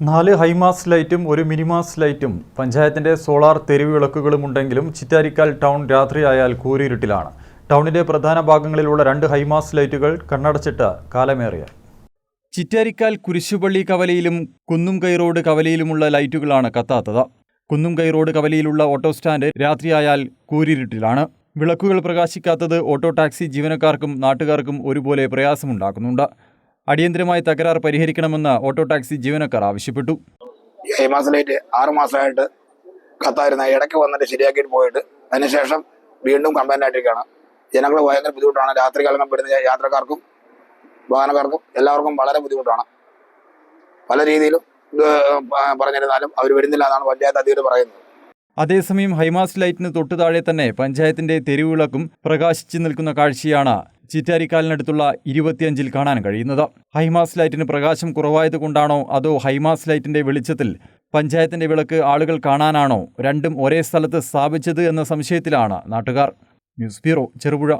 നാല് ഹൈമാസ് ലൈറ്റും ഒരു മിനിമാസ് ലൈറ്റും പഞ്ചായത്തിന്റെ സോളാർ തെരുവ് വിളക്കുകളും ഉണ്ടെങ്കിലും ചിറ്റാരിക്കാൽ ടൗൺ രാത്രിയായാൽ കൂരിരുട്ടിലാണ്. ടൗണിന്റെ പ്രധാന ഭാഗങ്ങളിലുള്ള രണ്ട് ഹൈമാസ് ലൈറ്റുകൾ കണ്ണടച്ചിട്ട് കാലമേറിയ. ചിറ്റാരിക്കാൽ കുരിശുപള്ളി കവലയിലും കുന്നുംകൈ റോഡ് കവലയിലുമുള്ള ലൈറ്റുകളാണ് കത്താത്തത്. കുന്നുംകൈ റോഡ് കവലയിലുള്ള ഓട്ടോ സ്റ്റാൻഡ് രാത്രിയായാൽ കൂരിരുട്ടിലാണ്. വിളക്കുകൾ പ്രകാശിക്കാത്തത് ഓട്ടോ ടാക്സി ജീവനക്കാർക്കും നാട്ടുകാർക്കും ഒരുപോലെ പ്രയാസമുണ്ടാക്കുന്നുണ്ട്. അടിയന്തരമായി തകരാർ പരിഹരിക്കണമെന്ന് ഓട്ടോ ടാക്സി ജീവനക്കാർ ആവശ്യപ്പെട്ടു. ഈ മാസമായിട്ട് ആറ് മാസമായിട്ട് കത്തായിരുന്ന. ഇടയ്ക്ക് വന്നിട്ട് ശരിയാക്കിയിട്ട് പോയിട്ട് അതിനുശേഷം വീണ്ടും കംപ്ലൈന്റ് ആയിട്ടിരിക്കുകയാണ്. ജനങ്ങൾ ഭയങ്കര ബുദ്ധിമുട്ടാണ്. രാത്രി കാലം വരുന്ന യാത്രക്കാർക്കും വാഹനക്കാർക്കും എല്ലാവർക്കും വളരെ ബുദ്ധിമുട്ടാണ്. പല രീതിയിലും ഇത് പറഞ്ഞിരുന്നാലും അവർ വരുന്നില്ല എന്നാണ് പഞ്ചായത്ത് അധികൃതർ പറയുന്നത്. അതേസമയം ഹൈമാസ് ലൈറ്റിന് തൊട്ടു താഴെ തന്നെ പഞ്ചായത്തിന്റെ തെരുവിളക്കും പ്രകാശിച്ചു നിൽക്കുന്ന കാഴ്ചയാണ് ചിറ്റാരിക്കാലിനടുത്തുള്ള ഇരുപത്തിയഞ്ചിൽ കാണാൻ കഴിയുന്നത്. ഹൈമാസ് ലൈറ്റിന് പ്രകാശം കുറവായതുകൊണ്ടാണോ അതോ ഹൈമാസ് ലൈറ്റിന്റെ വെളിച്ചത്തിൽ പഞ്ചായത്തിന്റെ വിളക്ക് ആളുകൾ കാണാനാണോ രണ്ടും ഒരേ സ്ഥലത്ത് സ്ഥാപിച്ചത് എന്ന സംശയത്തിലാണ് നാട്ടുകാർ. News bureau Cherupuzha.